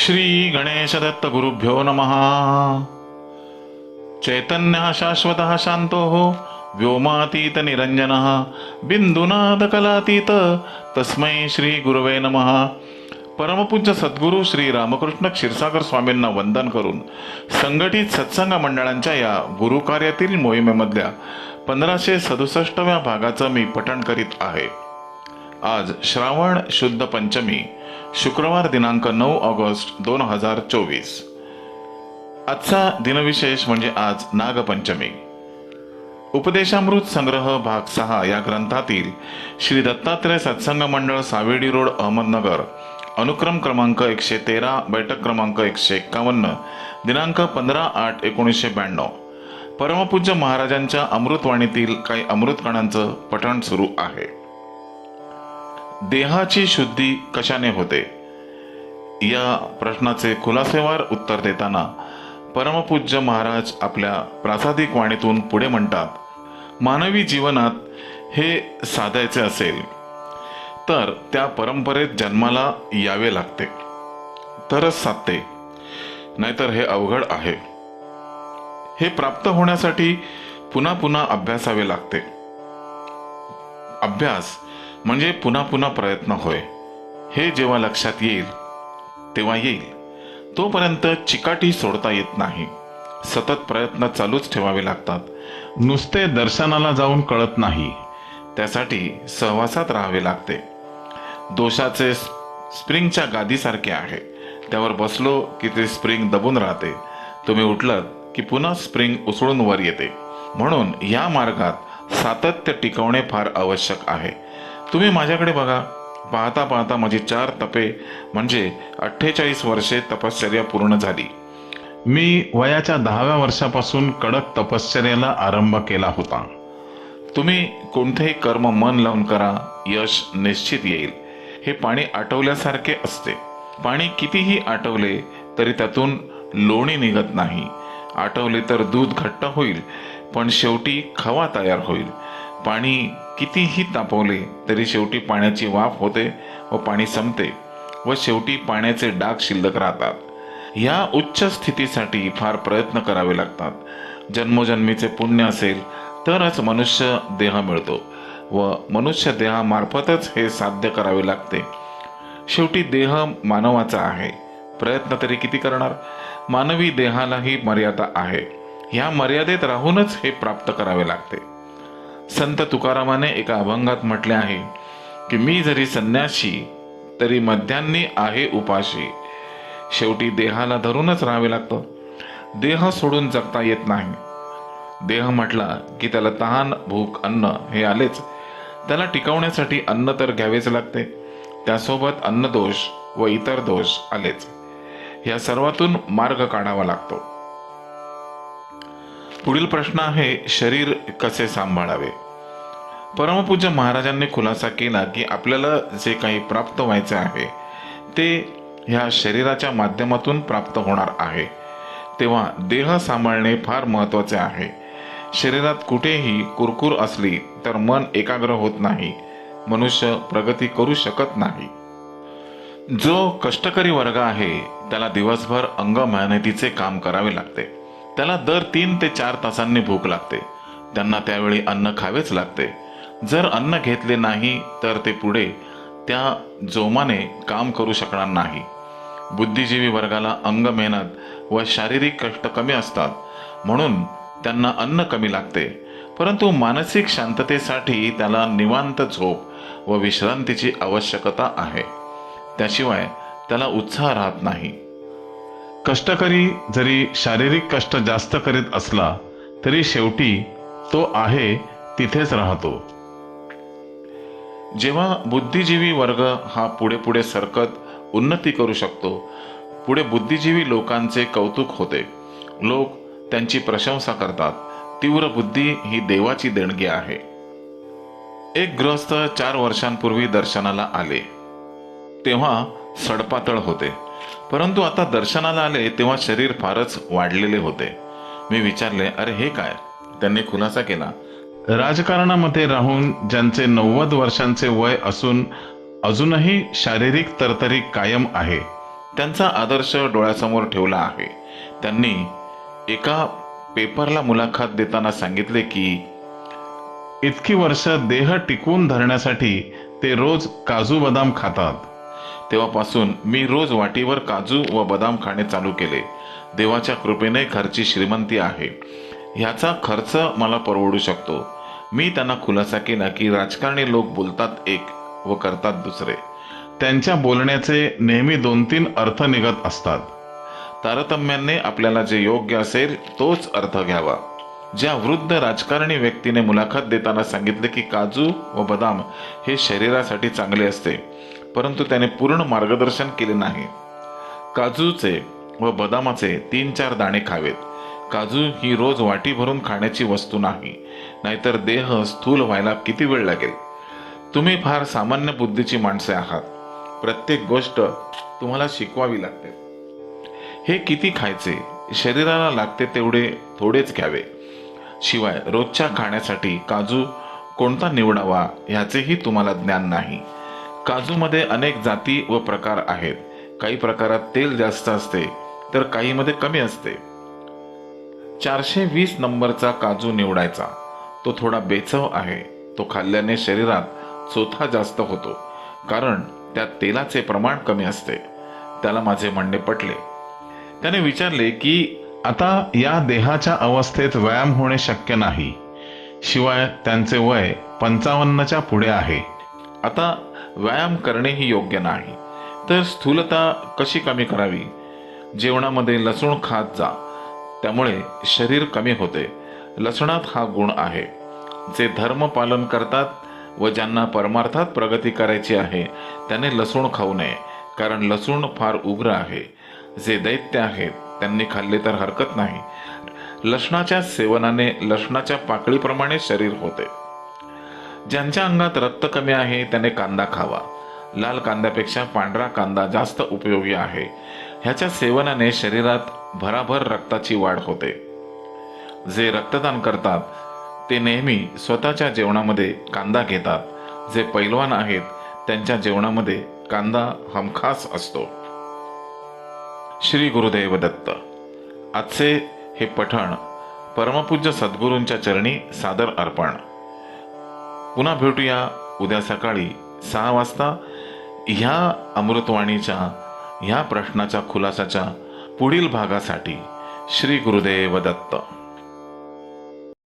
श्री गणेश दत्त गुरुभ्यो नमः। चैतन्य शाश्वत शांतो व्योमातीत निरंजन बिंदुनाद कलातीत तस्मै श्री गुरुवे नमः। परमपूज्य सद्गुरू श्री रामकृष्ण क्षीरसागर स्वामींना वंदन करून संघटित सत्संग मंडळांच्या या गुरुकार्यातील मोहिमेमधल्या पंधराशे सदुसष्टव्या भागाचं मी पठण करीत आहे. आज श्रावण शुद्ध पंचमी शुक्रवार दिनांक नऊ ऑगस्ट दोन हजार चोवीस. आजचा दिनविशेष म्हणजे आज नागपंचमी. उपदेशामृत संग्रह भाग सहा या ग्रंथातील श्री दत्तात्रय सत्संग मंडळ सावेडी रोड अहमदनगर अनुक्रम क्रमांक एकशे तेरा बैठक क्रमांक एकशे एक्कावन्न दिनांक पंधरा आठ एकोणीसशे ब्याण्णव. परमपूज्य महाराजांच्या अमृतवाणीतील काही अमृतकणांचं पठण सुरू आहे. देहाची शुद्धी कशाने होते? या प्रश्नाचे खुलासेवार उत्तर देताना परमपूज्य महाराज आपल्या प्रासादिक वाणीतून पुढे म्हणतात मानवी जीवनात हे साधायचे असेल तर त्या परंपरेत जन्माला यावे लागते. तरच साधते नाहीतर हे अवघड आहे. हे प्राप्त होण्यासाठी पुन्हा पुन्हा अभ्यासावे लागते. अभ्यास म्हणजे पुन्हा पुन्हा प्रयत्न होय. हे जेव्हा लक्षात येईल तेव्हा येईल. तोपर्यंत चिकाटी सोडता येत नाही. सतत प्रयत्न चालूच ठेवावे लागतात. नुसते दर्शनाला जाऊन कळत नाही. त्यासाठी सहवासात राहावे लागते. दोषाचे स्प्रिंगच्या गादीसारखे आहे. त्यावर बसलो की ते स्प्रिंग दबून राहते. तुम्ही उठलात की पुन्हा स्प्रिंग उसळून वर येते. म्हणून या मार्गात सातत्य टिकवणे फार आवश्यक आहे. तुम्ही माझ्याकडे बघा. पाहता पाहता माझी चार तपे म्हणजे अठ्ठेचाळीस वर्षे तपश्चर्या पूर्ण झाली. मी वयाच्या दहाव्या वर्षापासून कडक तपश्चर्याला आरंभ केला होता. तुम्ही कोणतेही कर्म मन लावून करा यश निश्चित येईल. हे पाणी आटवल्यासारखे असते. पाणी कितीही आटवले तरी त्यातून लोणी निघत नाही. आटवले तर दूध घट्ट होईल पण शेवटी खवा तयार होईल. पाणी कितीही तापवले तरी शेवटी पाण्याची वाफ होते व पाणी संपते व शेवटी पाण्याचे डाग शिल्लक राहतात. या उच्च स्थितीसाठी फार प्रयत्न करावे लागतात. जन्मोजन्मीचे पुण्य असेल तरच मनुष्य देह मिळतो व मनुष्य देहामार्फतच हे साध्य करावे लागते. शेवटी देह मानवाचा आहे. प्रयत्न तरी किती करणार? मानवी देहालाही मर्यादा आहे. ह्या मर्यादेत राहूनच हे प्राप्त करावे लागते. संत तुकारामाने एका अभंगात म्हटले आहे की मी जरी संन्याशी तरी मध्यान्नी आहे उपाशी. शेवटी देहाला धरूनच राहावे लागतं. देह सोडून जगता येत नाही. देह म्हटला की त्याला तहान भूक अन्न हे आलेच. त्याला टिकवण्यासाठी अन्न तर घ्यावेच लागते. त्यासोबत अन्नदोष व इतर दोष आलेच. या सर्वातून मार्ग काढावा लागतो. पुढील प्रश्न आहे शरीर कसे सांभाळावे? परमपूज्य महाराजांनी खुलासा केला की आपल्याला जे काही प्राप्त व्हायचे आहे ते ह्या शरीराच्या माध्यमातून प्राप्त होणार आहे. तेव्हा देह सांभाळणे फार महत्त्वाचे आहे. शरीरात कुठेही कुरकुर असली तर मन एकाग्र होत नाही. मनुष्य प्रगती करू शकत नाही. जो कष्टकरी वर्ग आहे त्याला दिवसभर अंग मेहनतीचे काम करावे लागते. त्याला दर तीन ते चार तासांनी भूक लागते. त्यांना त्यावेळी अन्न खावेच लागते. जर अन्न घेतले नाही तर ते पुढे त्या जोमाने काम करू शकणार नाही. बुद्धिजीवी वर्गाला अंग मेहनत व शारीरिक कष्ट कमी असतात. म्हणून त्यांना अन्न कमी लागते. परंतु मानसिक शांततेसाठी त्याला निवांत झोप व विश्रांतीची आवश्यकता आहे. त्याशिवाय त्याला उत्साह राहत नाही. कष्टकरी जरी शारीरिक कष्ट जास्त करीत असला तरी शेवटी तो आहे तिथेच राहतो. जेव्हा बुद्धिजीवी वर्ग हा पुढे पुढे सरकत उन्नती करू शकतो पुढे बुद्धिजीवी लोकांचे कौतुक होते. लोक त्यांची प्रशंसा करतात. तीव्र बुद्धी ही देवाची देणगी आहे. एक ग्रस्त चार वर्षांपूर्वी दर्शनाला आले. तेव्हा सडपातळ होते. परंतु आता दर्शनाला आले तेव्हा शरीर फारच वाढलेले होते. मी विचारले अरे हे काय? त्यांनी खुलासा केला राजकारणामध्ये राहून ज्यांचे नव्वद वर्षांचे वय असून अजूनही शारीरिक तरतरी कायम आहे त्यांचा आदर्श डोळ्यासमोर ठेवला आहे. त्यांनी एका पेपरला मुलाखत देताना सांगितले की इतकी वर्ष देह टिकवून धरण्यासाठी ते रोज काजू बदाम खातात. तेव्हापासून मी रोज वाटीवर काजू व बदाम खाणे चालू केले. देवाच्या कृपेने घरची श्रीमंती आहे. ह्याचा खर्च मला परवडू शकतो. मी त्यांना खुलासा केला की राजकारणी लोक बोलतात एक व करतात दुसरे. त्यांच्या बोलण्याचे नेहमी दोन तीन अर्थ निघत असतात. तारतम्याने आपल्याला जे योग्य असेल तोच अर्थ घ्यावा. ज्या वृद्ध राजकारणी व्यक्तीने मुलाखत देताना सांगितले की काजू व बदाम हे शरीरासाठी चांगले असते. परंतु त्याने पूर्ण मार्गदर्शन केले नाही. काजूचे व बदामाचे तीन चार दाणे खावेत. काजू ही रोज वाटी भरून खाण्याची वस्तू नाही नाहीतर देह स्थूल व्हायला किती वेळ लागेल? तुम्ही फार सामान्य बुद्धीची माणसे आहात. प्रत्येक गोष्ट तुम्हाला शिकवावी लागते. हे किती खायचे? शरीराला लागते तेवढे थोडेच घ्यावे. शिवाय रोजच्या खाण्यासाठी काजू कोणता निवडावा ह्याचेही तुम्हाला ज्ञान नाही. काजूमध्ये अनेक जाती व प्रकार आहेत. काही प्रकारात तेल जास्त असते तर काहीमध्ये कमी असते. चारशे वीस नंबरचा काजू निवडायचा. तो थोडा बेचव आहे. तो खाल्ल्याने शरीरात चोथा जास्त होतो कारण त्यात तेलाचे प्रमाण कमी असते. त्याला माझे म्हणणे पटले. त्याने विचारले की आता या देहाच्या अवस्थेत व्यायाम होणे शक्य नाही. शिवाय त्यांचे वय पंचावन्नच्या पुढे आहे. आता व्यायाम करणेही योग्य नाही. तर स्थूलता कशी कमी करावी? जेवणामध्ये लसूण खात जा. त्यामुळे शरीर कमी होते. लसणात हा गुण आहे. जे धर्म पालन करतात व ज्यांना परमार्थात प्रगती करायची आहे त्याने लसूण खाऊ नये कारण लसूण फार उग्र आहे. जे दैत्य आहेत त्यांनी खाल्ले तर हरकत नाही. लसणाच्या सेवनाने लसणाच्या पाकळीप्रमाणे शरीर होते. ज्यांच्या अंगात रक्त कमी आहे त्याने कांदा खावा. लाल कांद्यापेक्षा पांढरा कांदा जास्त उपयोगी आहे. ह्याच्या सेवनाने शरीरात भराभर रक्ताची वाढ होते. जे रक्तदान करतात ते नेहमी स्वतःच्या जेवणामध्ये कांदा घेतात. जे पैलवान आहेत त्यांच्या जेवणामध्ये कांदा हमखास असतो. श्री गुरुदेव दत्त. आजचे हे पठण परमपूज्य सद्गुरूंच्या चरणी सादर अर्पण. पुन्हा भेटूया उद्या सकाळी सहा वाजता ह्या अमृतवाणीच्या ह्या प्रश्नाच्या खुलासाच्या पुढील भागासाठी श्री गुरुदेव दत्त.